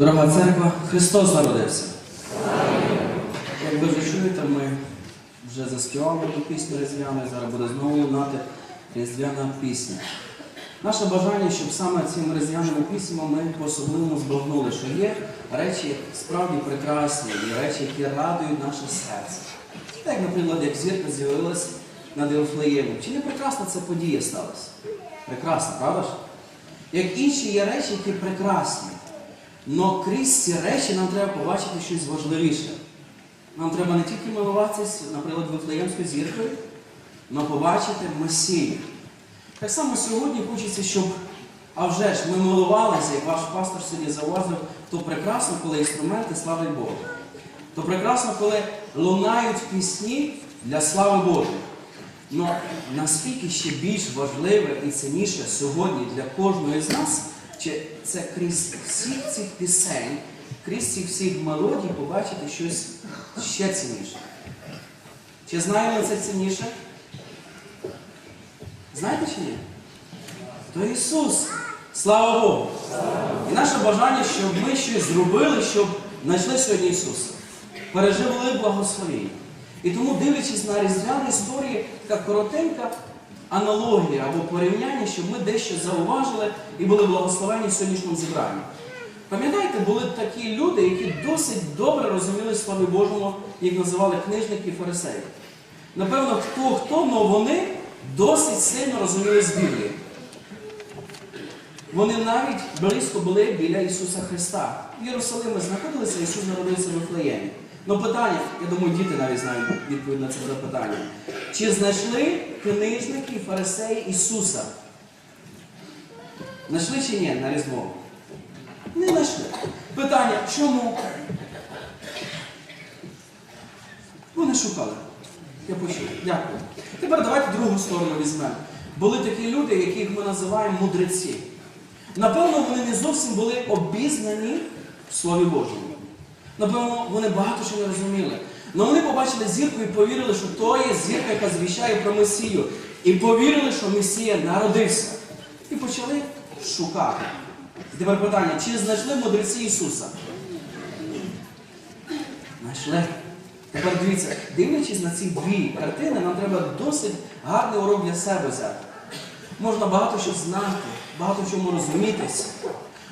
Дорога церква, Христос народився. Як ви вже чуєте, ми вже заспівали ту пісню різдвяну, і зараз буде знову лунати різдвяна пісня. Наше бажання, щоб саме цим різдвяними піснями ми по-особливому збагнули, що є речі справді прекрасні, є речі, які радують наше серце. Так, наприклад, як зірка з'явилась над Євфлеємом. Чи не прекрасна ця подія сталася? Прекрасна, правда ж? Як інші є речі, які прекрасні. Но крізь ці речі нам треба побачити щось важливіше. Нам треба не тільки милуватися, наприклад, Вифлеємською зіркою, але побачити Месію. Так само сьогодні хочеться, щоб, а вже ж, ми милувалися, як ваш пастор сьогодні зауважив, то прекрасно, коли інструменти славить Бога. То прекрасно, коли лунають пісні для слави Божої. Но наскільки ще більш важливе і цінніше сьогодні для кожного з нас, чи це крізь всіх цих пісень, крізь цих всіх мелодій побачити щось ще цінніше. Чи знаємо це цінніше? Знаєте чи ні? То Ісус. Слава Богу! І наше бажання, щоб ми щось зробили, щоб знайшли сьогодні Ісуса. Пережили благословіння. І тому, дивлячись на різдвяні історії, така коротенька аналогія або порівняння, щоб ми дещо зауважили і були благословені в сьогоднішньому зібранні. Пам'ятаєте, були такі люди, які досить добре розуміли Славі Божому, їх називали книжники і фарисеї. Напевно, хто хто, але вони досить сильно розуміли з Біблії. Вони навіть близько були біля Ісуса Христа. В Єрусалимі знаходилися, Ісус народився в Вифлеємі. Ну питання, я думаю, діти навіть знають відповідь на це запитання. Чи знайшли книжники і фарисеї Ісуса? Знайшли чи ні на Різдво? Не знайшли. Питання, чому? Вони шукали. Я почув. Дякую. Тепер давайте другу сторону візьмемо. Були такі люди, яких ми називаємо мудреці. Напевно, вони не зовсім були обізнані в Слові Божому. Напевно, вони багато що не розуміли. Але вони побачили зірку і повірили, що то є зірка, яка звіщає про Месію. І повірили, що Месія народився. І почали шукати. І тепер питання, чи знайшли мудреці Ісуса? Знайшли. Тепер дивіться, дивлячись на ці дві картини, нам треба досить гарний урок для себе взяти. Можна багато що знати, багато чому розумітись.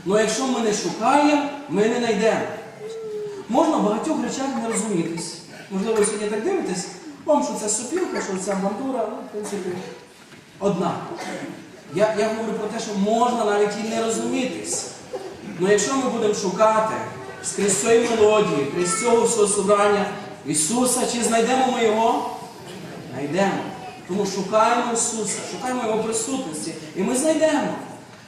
Але якщо ми не шукаємо, ми не знайдемо. Можна в багатьох речах не розумітись. Можливо, ви сьогодні так дивитесь, вам, що це сопілка, що це бандура, ну, в принципі, одна. Я, я говорю про те, що можна навіть і не розумітись. Але якщо ми будемо шукати скрізь цієї мелодії, крізь цього всього собрання Ісуса, чи знайдемо ми Його? Знайдемо. Тому шукаємо Ісуса, шукаємо Його присутності, і ми знайдемо.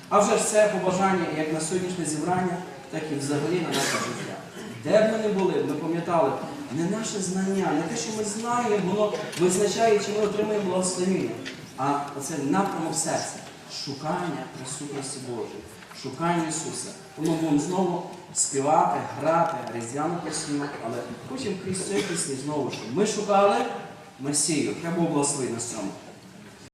А вже ж це побажання як на сьогоднішнє зібрання, так і взагалі на наше життя. Де б ми не були, ми пам'ятали, не наше знання, не те, що ми знаємо, воно визначає, чи ми отримаємо благословіння, а це напрямок серця, шукання присутності Божої, шукання Ісуса. Тому будемо знову співати, грати, різдвяну пісню, але хочемо крізь цю пісню знову, щоб ми шукали Месію. Хай Бог благословить нас цьому.